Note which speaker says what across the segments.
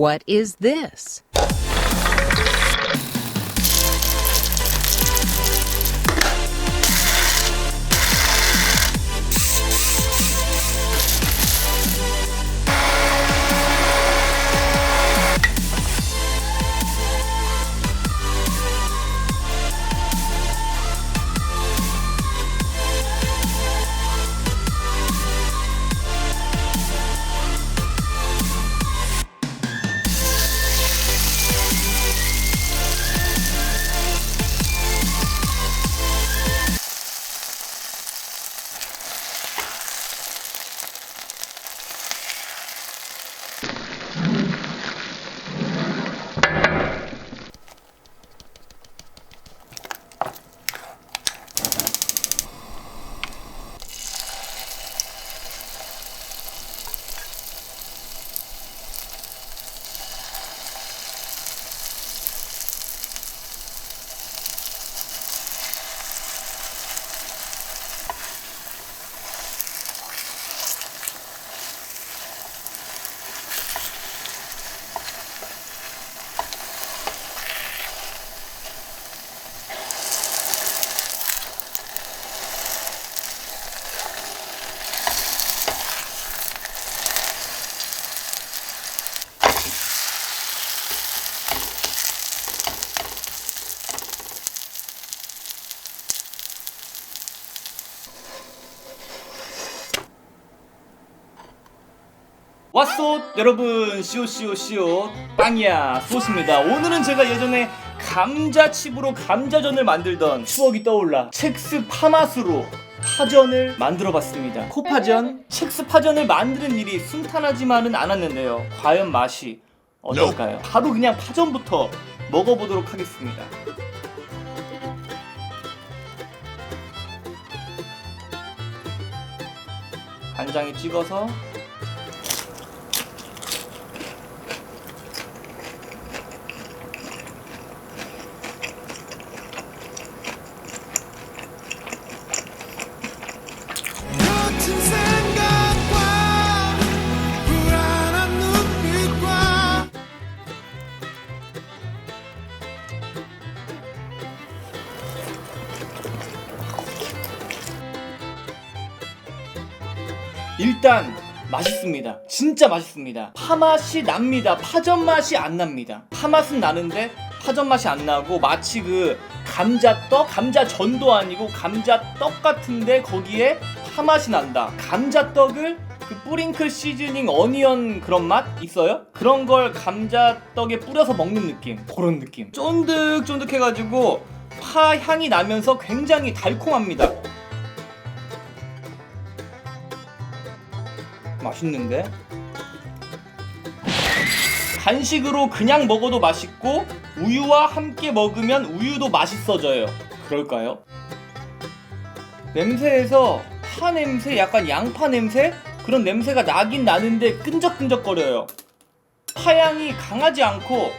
Speaker 1: What is this?
Speaker 2: 왓소 여러분. 시오시오시오. 빵이야. 소스입니다. 오늘은 제가 예전에 감자칩으로 감자전을 만들던 추억이 떠올라 첵스 파맛으로 파전을 만들어 봤습니다. 코파전? 첵스 파전을 만드는 일이 순탄하지만은 않았는데요. 과연 맛이 어떨까요? 바로 그냥 파전부터 먹어보도록 하겠습니다. 간장에 찍어서 일단 맛있습니다. 진짜 맛있습니다. 파맛이 납니다. 파전 맛이 안 납니다. 파맛은 나는데 파전 맛이 안 나고 마치 그 감자떡, 감자전도 아니고 감자떡 같은데 거기에 파맛이 난다. 감자떡을 그 뿌링클 시즈닝 어니언 그런 맛 있어요? 그런 걸 감자떡에 뿌려서 먹는 느낌. 그런 느낌. 쫀득쫀득해가지고 파 향이 나면서 굉장히 달콤합니다. 맛있는데? 간식으로 그냥 먹어도 맛있고 우유와 함께 먹으면 우유도 맛있어져요. 그럴까요? 냄새에서 파 냄새, 약간 양파 냄새 그런 냄새가 나긴 나는데 끈적끈적거려요. 파향이 강하지 않고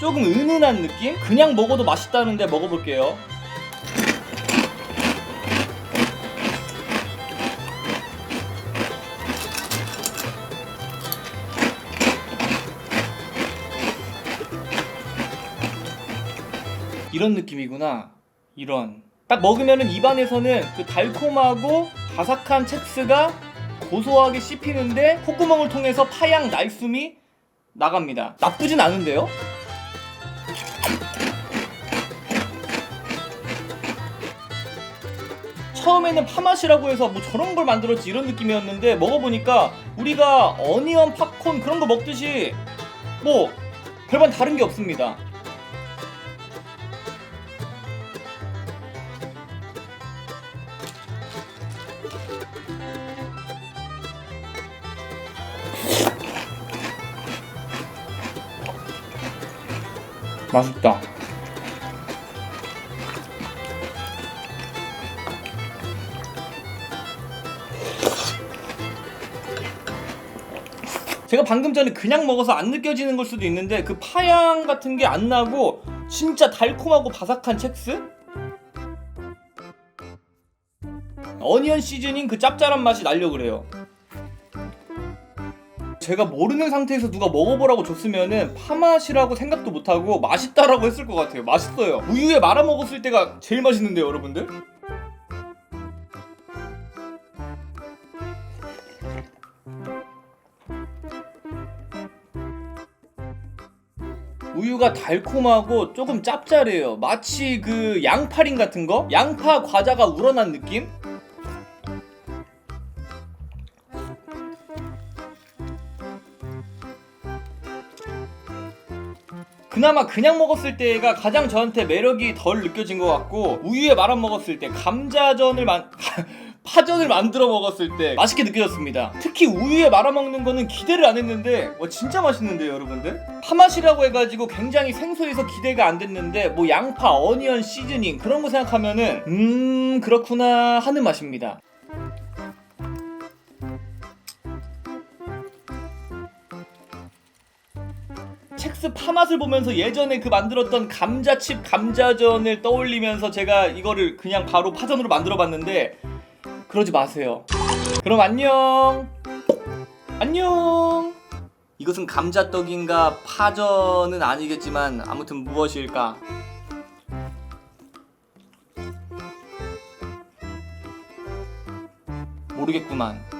Speaker 2: 조금 은은한 느낌? 그냥 먹어도 맛있다는데 먹어볼게요. 이런 느낌이구나. 이런. 딱 먹으면은 입안에서는 그 달콤하고 바삭한 첵스가 고소하게 씹히는데 콧구멍을 통해서 파양 날숨이 나갑니다. 나쁘진 않은데요? 처음에는 파맛이라고 해서 뭐 저런 걸 만들었지 이런 느낌이었는데 먹어보니까 우리가 어니언 팝콘 그런 거 먹듯이 뭐 별반 다른 게 없습니다. 맛있다. 제가 방금 전에 그냥 먹어서 안 느껴지는 걸 수도 있는데 그 파향 같은 게 안 나고 진짜 달콤하고 바삭한 첵스? 어니언 시즈닝 그 짭짤한 맛이 날려 그래요. 제가 모르는 상태에서 누가 먹어보라고 줬으면은 파맛이라고 생각도 못하고 맛있다라고 했을 것 같아요. 맛있어요. 우유에 말아 먹었을 때가 제일 맛있는데요, 여러분들? 우유가 달콤하고 조금 짭짤해요. 마치 그 양파링 같은 거? 양파 과자가 우러난 느낌? 그나마 그냥 먹었을 때가 가장 저한테 매력이 덜 느껴진 것 같고 우유에 말아 먹었을 때 감자전을 만 파전을 만들어 먹었을 때 맛있게 느껴졌습니다. 특히 우유에 말아 먹는 거는 기대를 안 했는데 와 진짜 맛있는데요, 여러분들? 파맛이라고 해가지고 굉장히 생소해서 기대가 안 됐는데 뭐 양파, 어니언 시즈닝 그런 거 생각하면은 음 그렇구나 하는 맛입니다. 첵스 파맛을 보면서 예전에 그 만들었던 감자칩 감자전을 떠올리면서 제가 이거를 그냥 바로 파전으로 만들어 봤는데 그러지 마세요. 그럼 안녕. 안녕. 이것은 감자떡인가 파전은 아니겠지만 아무튼 무엇일까? 모르겠구만.